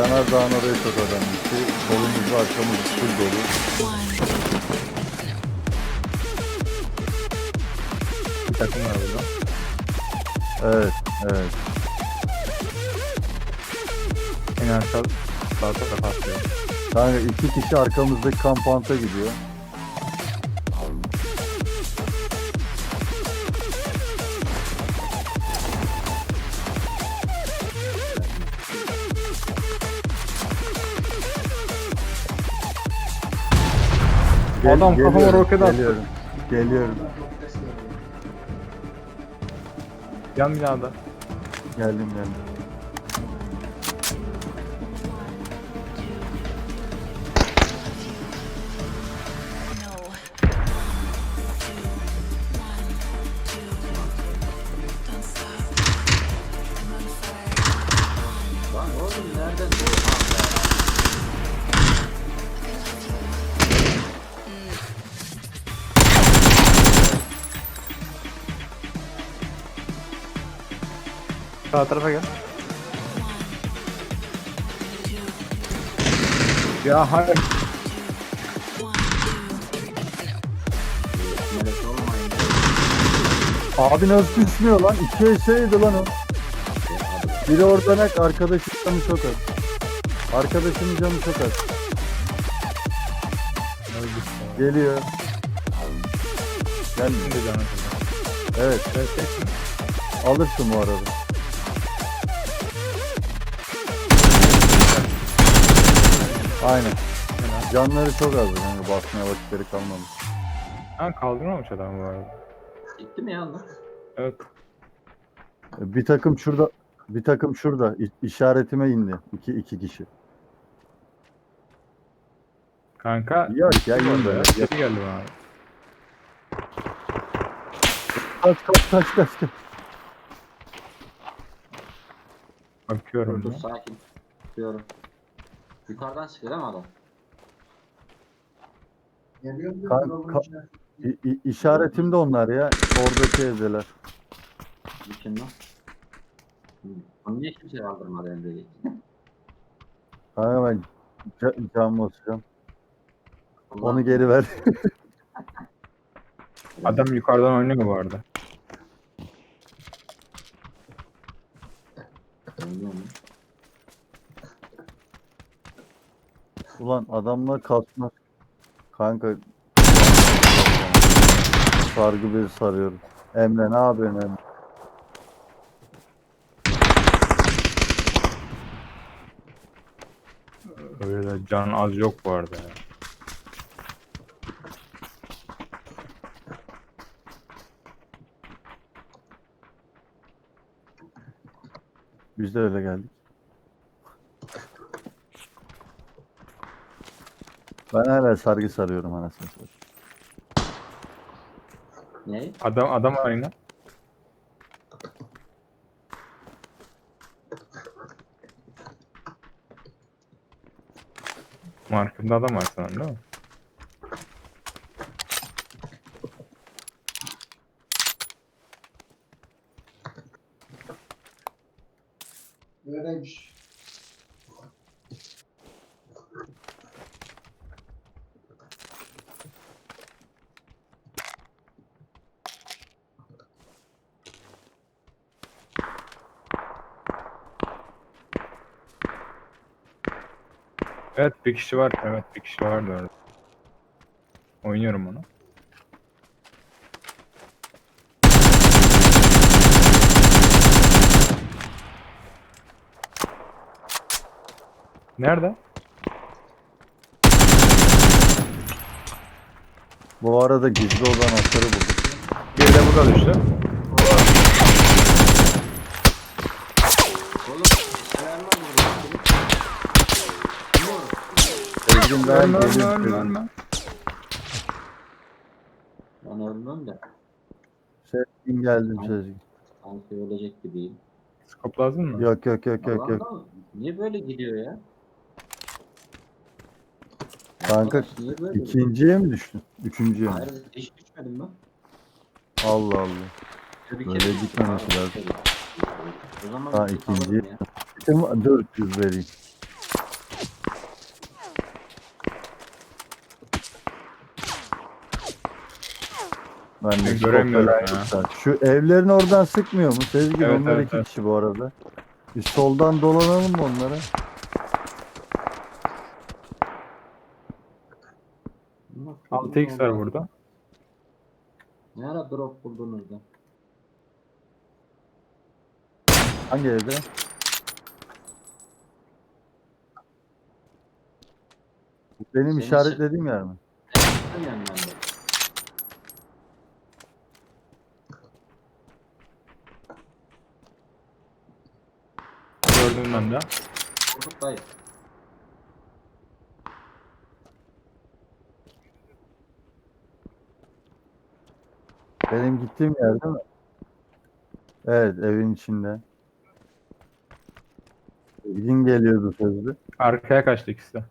Yanardağ'ın oraya çok adam gitti. Kolumuz arkamız full dolu. Bir takım var burada. Evet, evet. En aşağı sağ tarafa atlıyor. Kanka iki kişi arkamızdaki kampanta gidiyor. Adam kafama roket attı. Geliyorum. Geliyorum. Yan binada. Geldim geldim. Lan oğlum nereden Sağ tarafa gel. Ya hayır. Abi nasıl düşmüyor lan? İki şeydi lan o. Biri oradan ek, arkadaşın canı çok az. Arkadaşının canı çok az. Geliyor. Gel. Şimdi canım. Evet, alırsın bu arada. Aynen. Canları çok az yani basmaya vakitleri kalmamış. Ha kaldırmamış adam bu arada. Gitti mi ya? Evet. Bir takım şurada, bir takım şurada İ- işaretime indi. İki, iki kişi. Kanka. Yok ya Orada indi. ya. Sesi geldi bana. Kaç kaç kaç kaç. kaç. Bakıyorum. Dur sakin. Diyorum. Yukarıdan çıkıyor değil mi adam? İ- i- işaretimde onlar ya. Oradaki evdeler. Bütün lan. Onu niye kimse kaldırmadı elde? Kanka ben ca- cam basacağım. Onu geri ver. Adam yukarıdan oynuyor bu arada. Oynuyor mu? Ulan adamlar kasmaz. Kanka sargı bezi sarıyorum. Emre ne yapıyorsun Emre? Öyle can az yok bu arada ya. Biz de öyle geldik. Ben hala sargı sarıyorum anasını satayım. Ne? Adam adam yine. Markında adam var sanırım değil mi? Öyleymiş. Evet bir kişi var. Evet bir kişi vardı orada. Oynuyorum onu. Nerede? Bu arada gizli olan anahtarı bulduk. Bir de burada düştü. Oğlum ayarlar mı bunu? Ezgin ben Ölme ölme ölme ölme. Ben ölmem de. Sezgin geldim Sezgin. Sanki ölecek gibiyim. Skop lazım mı? Yok yok yok yok yok. Niye böyle gidiyor ya? Kanka, Arkadaş, niye böyle gidiyor? İkinciye mi düştün? Üçüncüye mi? Hayır hiç düşmedim ben. Allah Allah. Böyle ederim. gitmemesi lazım. O zaman Ha, ikinciyi-. Bizim 400 vereyim. Ben de göremiyorum ya. Şu evlerin oradan sıkmıyor mu? Sezgin Evet, onlar evet, iki evet. kişi bu arada. Bir soldan dolanalım mı onlara? Bak, 6x var burada. Ne ara drop buldunuz da? Hangi evde? Benim Senin işaretlediğim yer mi? Bilmiyorum ben de. Dayı. Benim gittiğim yer değil mi? Evet evin içinde. Sezgin geliyordu sözlü. Arkaya kaçtı ikisi de.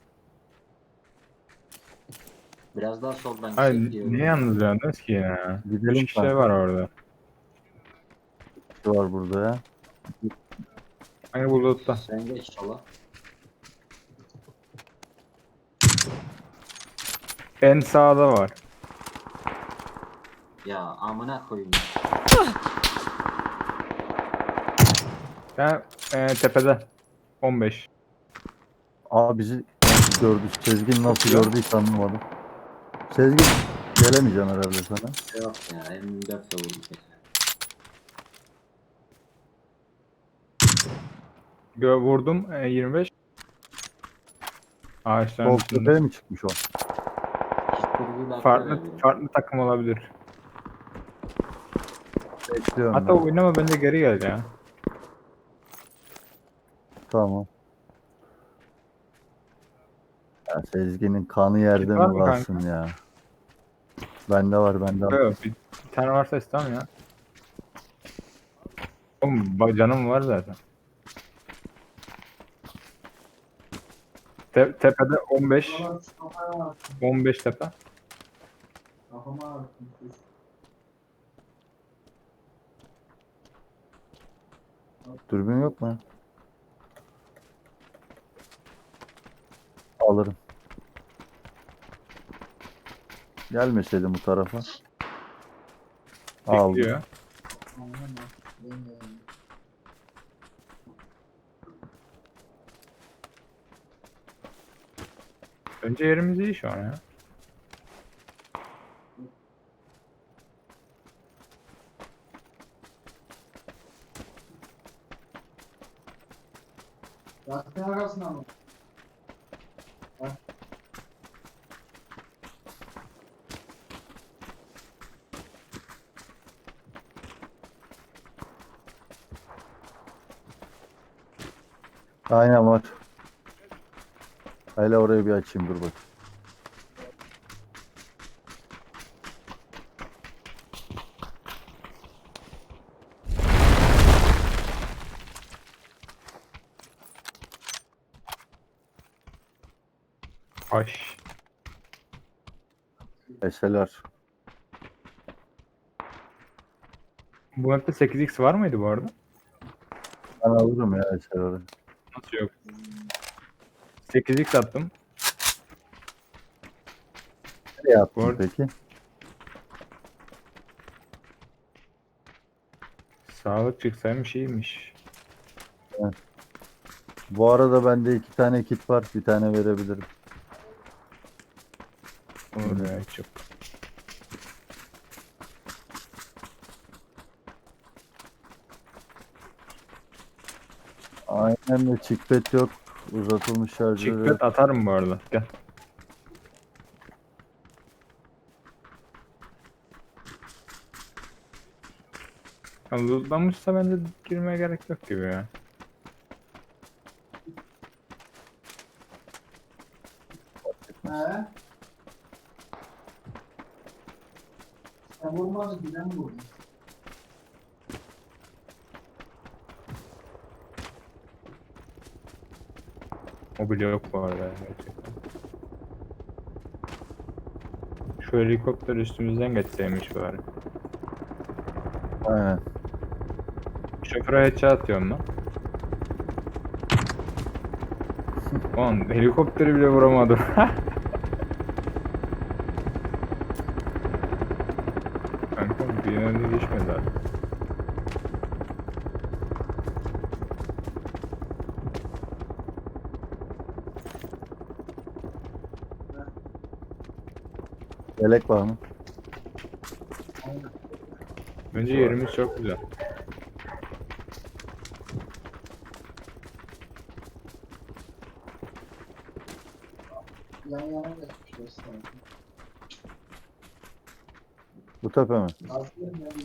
Biraz daha soldan Hayır diyorum. niye yalnız yalnız ki ya? Gidelim 3 kişi kanka. var orada. var burada ya. Aynı bulutta. Sen geç sola. En sağda var. Ya amına koyayım. Ben e, tepede. 15. Aa bizi nasıl gördü? Sezgin nasıl gördüyse anlamadım. Sezgin gelemeyeceğim herhalde sana. Yok ya M4 de vurdu tek. Gö vurdum e, 25. Ağaçların Sol üstünde. tepeye mi çıkmış o? Farklı farklı takım olabilir. Bekliyorum. Hatta ben. oynama bence geri gel ya. Tamam. Ya Sezgin'in kanı yerde var mi mı kalsın ya? Bende var bende var. Yok, bir, bir tane varsa istemem ya. Oğlum ba- canım var zaten. Te- tepede 15. 15 tepe. Dürbün yok mu? Alırım. Gelmeseydin bu tarafa. Aldım. Bekliyor. Bence yerimiz iyi şu an ya. Lastiğin arasına mı? Aynen var. Hele orayı bir açayım dur bak. Aş. Eseler. Bu map'te 8x var mıydı bu arada? Ben alırım ya eseleri. Nasıl yok? 8x attım. Nereye attın Var. peki? Sağlık çıksaymış iyiymiş. Bu arada bende iki tane kit var. Bir tane verebilirim. Olur ya çok. Aynen de çikpet yok. Uzatılmış yok. Çıklet atarım bu arada. Gel. Ya lootlamışsa bence girmeye gerek yok gibi ya. He? Sen vurmadın ben vurdum. O bile yok bu arada gerçekten. Şu helikopter üstümüzden geçseymiş bari. Aynen. Şoföre headshot atıyorum lan. Ulan helikopteri bile vuramadım. Kanka bir yöne geçmedi abi. Yelek var mı? Bence yerimiz çok güzel. Yan yana. Bu tepe mi?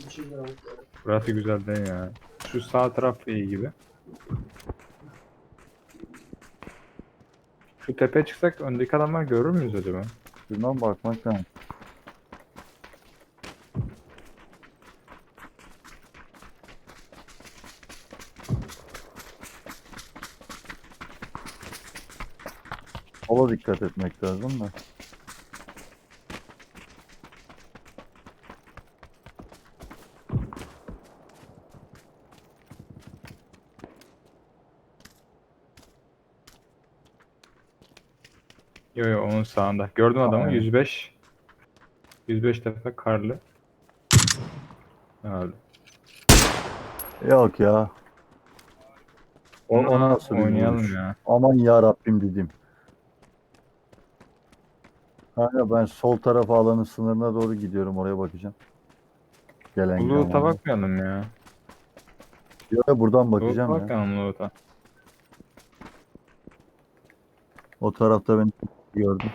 Şey. Burası güzel değil ya. Şu sağ taraf iyi gibi. Şu tepeye çıksak öndeki adamlar görür müyüz acaba? Bilmem bakmak lazım. Sola dikkat etmek lazım da. Yo yo onun sağında. Gördüm adamı Aynen. 105. 105 tepe karlı. Abi. Yok ya. O, ona nasıl Oynayalım ya. Aman ya Rabbim dedim. Kanka ben sol tarafa alanın sınırına doğru gidiyorum oraya bakacağım. Gelen Loot'a gelen. bakmayalım ya. Yok ya, buradan Loot'a bakacağım ya. bakmayalım loot'a. O tarafta ben gördüm.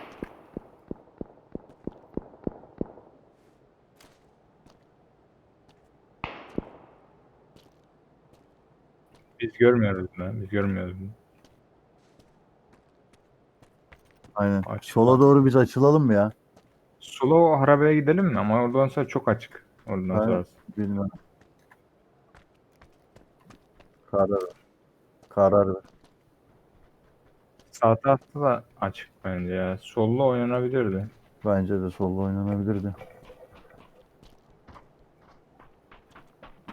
Biz görmüyoruz bunu. Biz görmüyoruz bunu. Aynen. Aç. Sola doğru biz açılalım mı ya? Solo arabaya gidelim mi? Ama oradan sonra çok açık. Oradan Aynen. sonrası. Bilmem. Karar ver. Karar ver. Sağ tarafta da açık bence ya. Sollu oynanabilirdi. Bence de solda oynanabilirdi.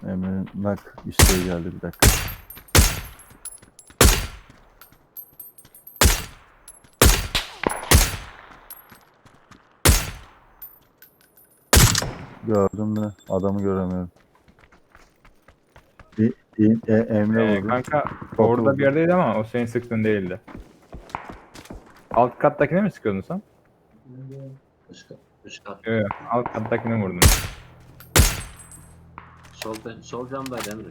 Emre'nin nak isteği geldi bir dakika. Gördüm de adamı göremiyorum. İ, İ- e, Emre Ee, vurdu. kanka Korku orada vurdu. bir yerdeydi ama o senin sıktığın değildi. Alt kattakine mi sıkıyordun sen? Üst kat. Üst kat. Yok yok. Alt kattakine vurdun. Sol, sol camdaydı Emre.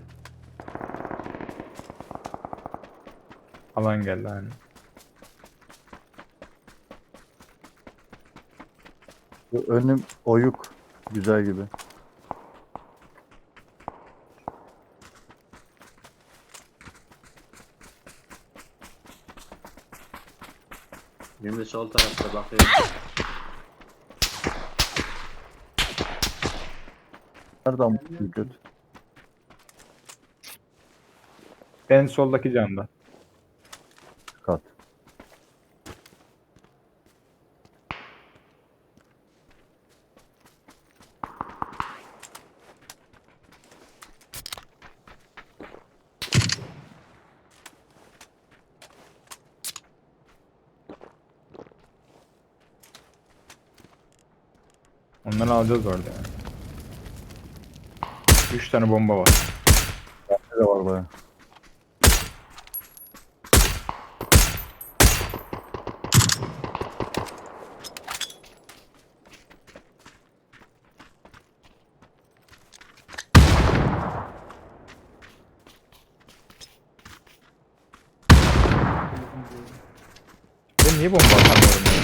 Alan geldi hani. Bu Önüm oyuk. Güzel gibi. Şimdi sol tarafta bakıyorum. Nereden bu kötü? En soldaki camda. Kat. Onları alacağız orada yani. 3 tane bomba var. Ne de var baya. Ben niye bomba atamıyorum ya?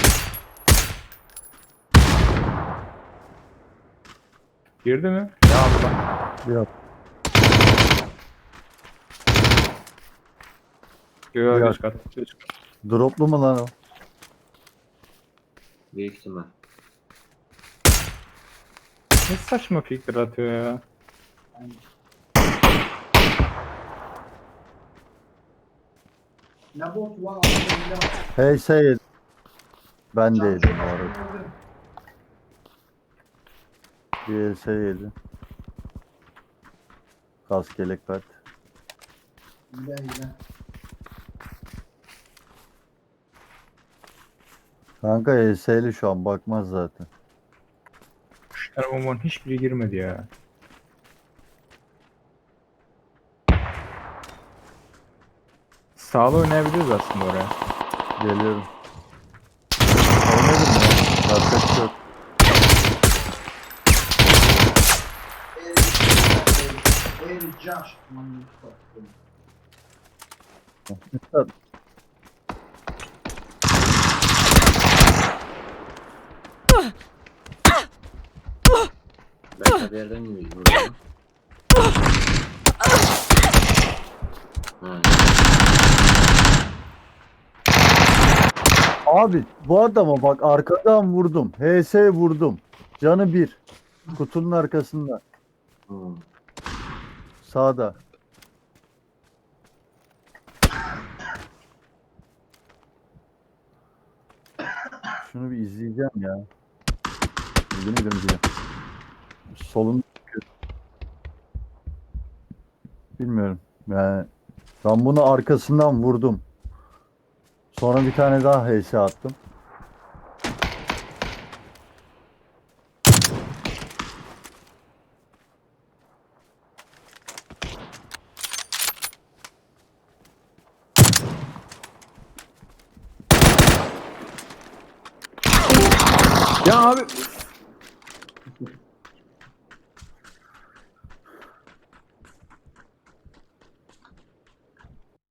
Girdi mi? Ya Allah. Yok. Yok Yok. Üst kat. Droplu mu lan o? Büyük ihtimal. Ne saçma fikir atıyor ya. HS yedim. Ben de yedim bu arada. Bir HS yedi. Kask yelek ver. Hile hile. Kanka HS'li şu an bakmaz zaten. Tane bombanın hiçbiri girmedi ya. Sağlı oynayabiliriz aslında oraya. Geliyorum. Oynadım ya. Yapacak bir şey yok. Aman Mustafa. Üstad, Başka bir yerden geliyor. buraya. Ha. Abi bu adama bak arkadan vurdum. HS vurdum. Canı bir. Kutunun arkasında. Hı. Sağda. Şunu bir izleyeceğim ya. Yemin ederim izleyeceğim. Solun Bilmiyorum. Yani ben bunu arkasından vurdum. Sonra bir tane daha HS attım.